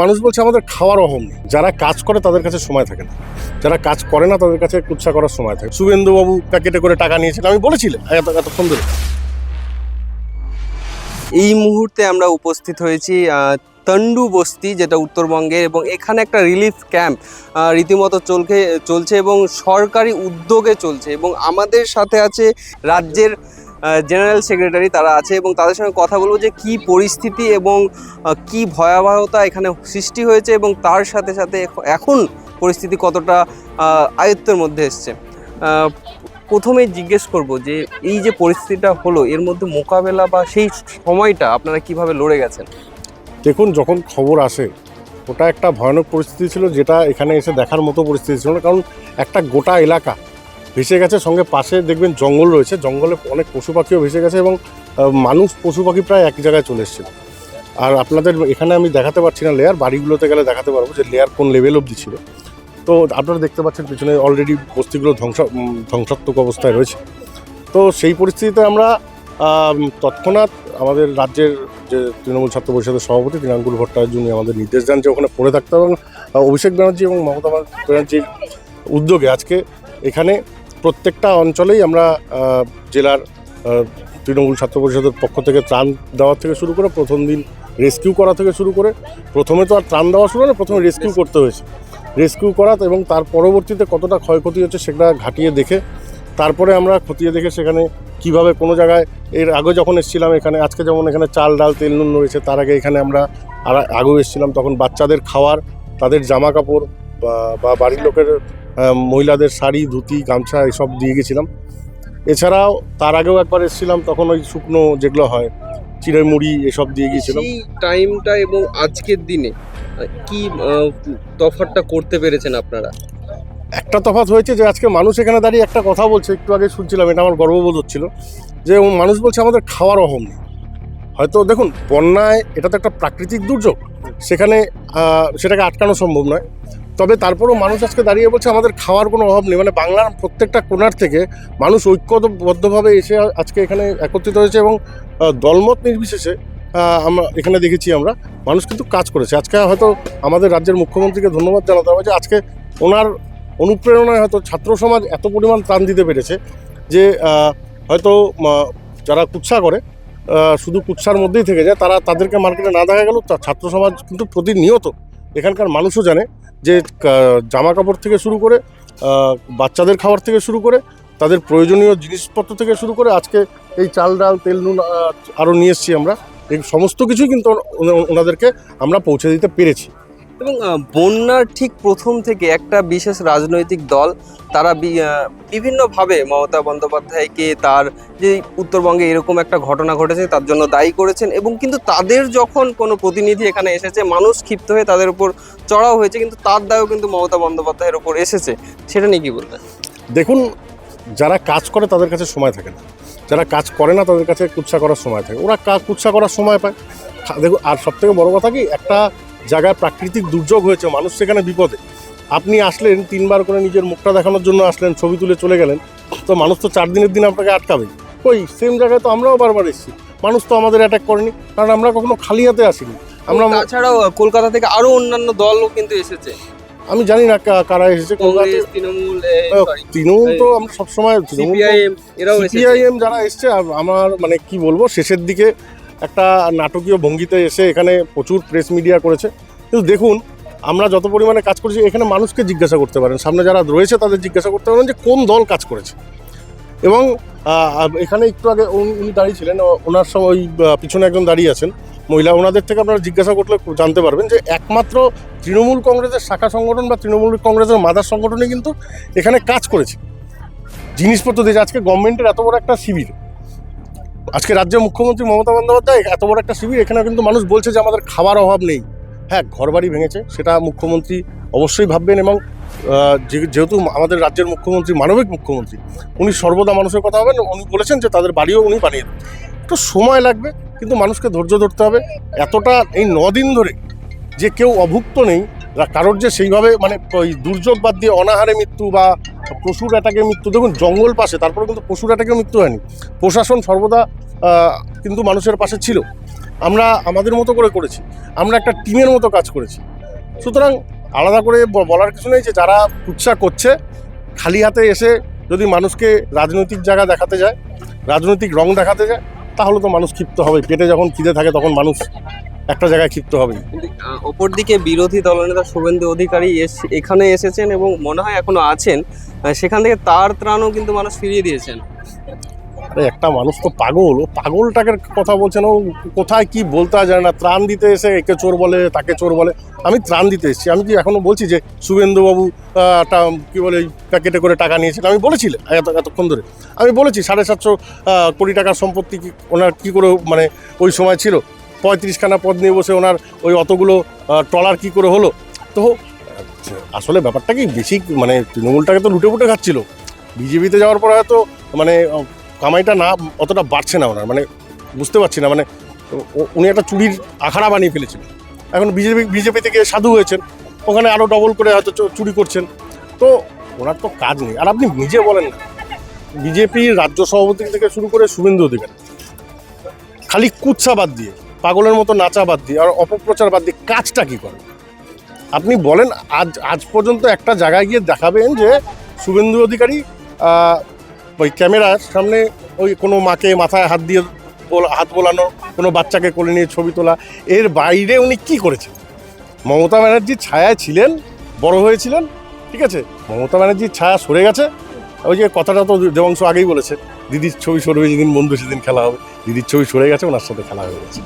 মানুষ বলছে আমাদের খাওয়ার অহম যারা কাজ করে তাদের কাছে সময় থাকে না। যারা কাজ করে না তাদের কাছে কুৎসা করার সময় থাকে। শুভেন্দুবাবু প্যাকেটে করে টাকা নিয়েছেন আমি বলেছিলাম এত এতক্ষণ ধরে। এই মুহূর্তে আমরা উপস্থিত হয়েছি তন্ডু বস্তি, যেটা উত্তরবঙ্গে এবং এখানে একটা রিলিফ ক্যাম্প রীতিমতো চলকে, চলছে এবং সরকারি উদ্যোগে চলছে। এবং আমাদের সাথে আছে রাজ্যের জেনারেল সেক্রেটারি তারা আছে এবং তাদের সঙ্গে কথা বলব যে কি পরিস্থিতি এবং কি ভয়াবহতা এখানে সৃষ্টি হয়েছে এবং তার সাথে সাথে এখন পরিস্থিতি কতটা আয়ত্তের মধ্যে এসছে। আহ, প্রথমেই জিজ্ঞেস করব যে এই যে পরিস্থিতিটা হলো এর মধ্যে মোকাবেলা বা সেই সময়টা আপনারা কীভাবে লড়ে গেছেন? দেখুন যখন খবর আসে ওটা একটা ভয়ানক পরিস্থিতি ছিল যেটা এখানে এসে দেখার মতো পরিস্থিতি ছিল না। কারণ একটা গোটা এলাকা ভেসে গেছে, সঙ্গে পাশে দেখবেন জঙ্গল রয়েছে। জঙ্গলে অনেক পশু পাখিও ভেসে গেছে এবং মানুষ, পশু পাখি প্রায় এক জায়গায় চলে এসেছিল। আর আপনাদের এখানে আমি দেখাতে পারছি না লেয়ার বাড়িগুলোতে গেলে দেখাতে পারব যে লেয়ার কোন লেভেল অবধি ছিল। তো আপনারা দেখতে পাচ্ছেন পিছনে অলরেডি বস্তিগুলো ধ্বংস ধ্বংসাত্মক অবস্থায় রয়েছে। তো সেই পরিস্থিতিতে আমরা তৎক্ষণাৎ আমাদের রাজ্যের যে তৃণমূল ছাত্র পরিষদের সভাপতি তৃণাঙ্কুল ভট্টাচার্য, উনি আমাদের নির্দেশ দেন যে ওখানে পড়ে থাকতে এবং অভিষেক ব্যানার্জি এবং মমতা ব্যানার্জির উদ্যোগে আজকে এখানে প্রত্যেকটা অঞ্চলেই আমরা জেলার তৃণমূল ছাত্র পরিষদের পক্ষ থেকে ত্রাণ দেওয়া থেকে শুরু করে প্রথম দিন রেস্কিউ করা থেকে শুরু করে প্রথমে তো আর ত্রাণ দেওয়া শুরু না প্রথমে রেস্কিউ করতে হয়েছে। রেস্কিউ করা এবং তার পরবর্তীতে কতটা ক্ষয়ক্ষতি হচ্ছে সেটা ঘাটিয়ে দেখে তারপরে আমরা খতিয়ে দেখে সেখানে কীভাবে কোনো জায়গায় এর আগে যখন এসেছিলাম এখানে আজকে যেমন এখানে চাল ডাল তেল নুন রয়েছে তার আগে এখানে আমরা আর আগেও এসেছিলাম তখন বাচ্চাদের খাওয়ার তাদের জামা কাপড় বা- বাড়ির লোকের আহ, মহিলাদের শাড়ি ধুতি গামছা এসব দিয়ে গেছিলাম। এছাড়াও তার আগেও একবার এসেছিলাম তখন ওই শুকনো যেগুলো হয় চিড়ে মুড়ি এসব দিয়ে গিয়েছিলাম টাইমটা এবং আজকের দিনে কি আহ, তফাৎটা করতে পেরেছেন আপনারা? একটা তফাৎ হয়েছে যে আজকে মানুষ এখানে দাঁড়িয়ে একটা কথা বলছে একটু আগে শুনছিলাম এটা আমার গর্ববোধ হচ্ছিল যে মানুষ বলছে আমাদের খাওয়ার অভাব নেই। হয়তো দেখুন বন্যায় এটা তো একটা প্রাকৃতিক দুর্যোগ সেখানে সেটাকে আটকানো সম্ভব নয়। তবে তারপরেও মানুষ আজকে দাঁড়িয়ে বলছে, আমাদের খাওয়ার কোনো অভাব নেই। মানে বাংলার প্রত্যেকটা কোণার থেকে মানুষ ঐক্যবদ্ধভাবে এসে আজকে এখানে একত্রিত হয়েছে এবং দলমত নির্বিশেষে আমরা এখানে দেখেছি আমরা, মানুষ কিন্তু কাজ করেছে। আজকে হয়তো আমাদের রাজ্যের মুখ্যমন্ত্রীকে ধন্যবাদ জানাতে হবে যে আজকে ওনার অনুপ্রেরণায় হয়তো ছাত্র সমাজ এত পরিমাণ ত্রাণ দিতে পেরেছে যে হয়তো যারা কুৎসা করে শুধু কুৎসার মধ্যেই থেকে যায়, তারা তাদেরকে মার্কেটে না দেখা গেল ছাত্র সমাজ কিন্তু প্রতিনিয়ত এখানকার মানুষও জানে যে জামা কাপড় থেকে শুরু করে বাচ্চাদের খাবার থেকে শুরু করে, তাদের প্রয়োজনীয় জিনিসপত্র থেকে শুরু করে আজকে এই চাল ডাল, তেল, নুন আরও নিয়ে এসছি আমরা। এই সমস্ত কিছুই কিন্তু ওনাদেরকে আমরা পৌঁছে দিতে পেরেছি। এবং বন্যার ঠিক প্রথম থেকে একটা বিশেষ রাজনৈতিক দল তারা বিভিন্নভাবে মমতা বন্দ্যোপাধ্যায়কে তার যে উত্তরবঙ্গে এরকম একটা ঘটনা ঘটেছে তার জন্য দায়ী করেছেন এবং কিন্তু তাদের যখন কোনো প্রতিনিধি এখানে এসেছে, মানুষ ক্ষিপ্ত হয়ে তাদের উপর চড়াও হয়েছে, কিন্তু তার দায়ও কিন্তু মমতা বন্দ্যোপাধ্যায়ের উপর এসেছে। সেটা নিয়ে কী বলবেন? দেখুন, যারা কাজ করে তাদের কাছে সময় থাকে না। যারা কাজ করে না তাদের কাছে কুৎসা করার সময় থাকে। ওরা কুৎসা করার সময় পায়। দেখুন, আর সব থেকে বড় কথা কি, একটা জায়গায় প্রাকৃতিক দুর্যোগ হয়েছে মানুষ সেখানে বিপদে। আপনি আসলেন তিনবার করে নিজের মুখটা দেখানোর জন্য আসলেন ছবি তুলে চলে গেলেন তো মানুষ তো চার দিনের দিন আপনাকে আটকাবে। ওই সেম জায়গায় তো আমরাও বারবার এসেছি। মানুষ তো আমাদের অ্যাটাক করেনি কারণ আমরা কখনো খালি হাতে আসিনি। আমরা তাছাড়াও কলকাতা থেকে আরও অন্যান্য দলও কিন্তু এসেছে। আমি জানি না কারা এসেছে তৃণমূল তৃণমূল তো আমরা সবসময় তৃণমূল সিপিআইএম যারা এসছে আম- আমার মানে কি বলব শেষের দিকে একটা নাটকীয় ভঙ্গিতে এসে এখানে প্রচুর প্রেস মিডিয়া করেছে। কিন্তু দেখুন, আমরা যত পরিমাণে কাজ করেছি, এখানে মানুষকে জিজ্ঞাসা করতে পারেন। সামনে যারা রয়েছে, তাদের জিজ্ঞাসা করতে পারেন যে কোন দল কাজ করেছে। এবং এখানে একটু আগে উনি দাঁড়িয়ে ছিলেন। ওনার সঙ্গে ওই পিছনে একজন দাঁড়িয়ে আছেন। মহিলা, ওনাদের থেকে আপনারা জিজ্ঞাসা করলে জানতে পারবেন যে একমাত্র তৃণমূল কংগ্রেসের শাখা সংগঠন বা তৃণমূল কংগ্রেসের মাদার সংগঠনই কিন্তু এখানে কাজ করেছে। জিনিসপত্র দিয়েছে। আজকে গভর্নমেন্টের এত বড় একটা শিবির। আজকে রাজ্যের মুখ্যমন্ত্রী মমতা বন্দ্যোপাধ্যায় এত বড় একটা শিবির এখানে কিন্তু মানুষ বলছে যে আমাদের খাবার অভাব নেই। হ্যাঁ ঘরবাড়ি ভেঙেছে, সেটা মুখ্যমন্ত্রী অবশ্যই ভাববেন এবং যেহেতু আমাদের রাজ্যের মুখ্যমন্ত্রী মানবিক মুখ্যমন্ত্রী, উনি সর্বদা মানুষের কথা হবেন উনি বলেছেন যে তাদের বাড়িও উনি বানিয়ে দেবেন। একটু সময় লাগবে, কিন্তু মানুষকে ধৈর্য ধরতে হবে। এতটা এই দিন ধরে যে কেউ অভুক্ত নেই কারোর যে সেইভাবে মানে ওই দুর্যোগ বাদ দিয়ে অনাহারে মৃত্যু বা পশুর অ্যাটাকে মৃত্যু, দেখুন জঙ্গল পাশে তারপরে কিন্তু পশুর অ্যাটাকে মৃত্যু হয়নি। প্রশাসন সর্বদা কিন্তু মানুষের পাশে ছিল। আমরা আমাদের মতো করে করেছি। আমরা একটা টিমের মতো কাজ করেছি। সুতরাং আলাদা করে বলার কিছু নেই যে যারা কুৎসা করছে, খালি হাতে এসে যদি মানুষকে রাজনৈতিক জায়গা দেখাতে যায়, রাজনৈতিক রং দেখাতে যায়, তাহলে তো মানুষ ক্ষিপ্ত হবে পেটে যখন খিদে থাকে তখন মানুষ একটা জায়গায় ক্ষিপ্ত হবে অপরদিকে বিরোধী দলনেতা শুভেন্দু অধিকারী এখানে এসেছেন এবং মনে হয় এখনও আছেন। সেখান থেকে তার ত্রাণও কিন্তু মানুষ ফিরিয়ে দিয়েছেন। আরে, একটা মানুষ তো পাগল। ও পাগলটাকে কথা বলছেন ও কোথায় কি বলতে জানে না। ত্রাণ দিতে এসে একে চোর বলে, তাকে চোর বলে। আমি ত্রাণ দিতে এসেছি। আমি কি এখনও বলছি যে শুভেন্দুবাবু কি বলে প্যাকেটে করে টাকা নিয়েছেন আমি বলেছিলাম, এত এতক্ষণ ধরে। আমি বলেছি, সাড়ে সাতশো কোটি টাকার সম্পত্তি কি ওনার কী করে মানে ওই সময় ছিল? পঁয়ত্রিশখানা পদ নিয়ে বসে ওনার ওই অতগুলো ট্রলার কি করে হলো? তো, আসলে ব্যাপারটা কি বেশি মানে তৃণমূলটাকে তো লুটে ফুটে খাচ্ছিল। বিজেপিতে যাওয়ার পর হয়তো মানে কামাইটা না অতটা বাড়ছে না ওনার মানে বুঝতে পারছি না মানে উনি একটা চুরির আখাড়া বানিয়ে ফেলেছিলেন। এখন বিজেপি বিজেপি থেকে সাধু হয়েছেন, ওখানে আরও ডবল করে হয়তো চুরি করছেন। তো ওনার তো কাজ নেই, আর আপনি নিজে বলেন না বিজেপির রাজ্য সভাপতি থেকে শুরু করে শুভেন্দু অধিকারী, খালি কুৎসা বাদ দিয়ে, পাগলের মতো নাচা বাদ দিয়ে, আর অপপ্রচার বাদ দিয়ে কাজটা কী করে? আপনি বলেন, আজ আজ পর্যন্ত একটা জায়গায় গিয়ে দেখাবেন যে শুভেন্দু অধিকারী ওই ক্যামেরার সামনে ওই কোনো মাকে মাথায় হাত দিয়ে হাত বোলানো, কোনো বাচ্চাকে কোলে নিয়ে ছবি তোলা, এর বাইরে উনি কি করেছেন? মমতা ব্যানার্জির ছায়ায় ছিলেন, বড় হয়েছিলেন, ঠিক আছে? মমতা ব্যানার্জির ছায়া সরে গেছে। ওই যে কথাটা তো দেবাংশ আগেই বলেছে, দিদির ছবি সরবে যেদিন বন্ধু সেদিন খেলা হবে। দিদির ছবি সরে গেছে, ওনার সাথে খেলা হয়ে গেছে।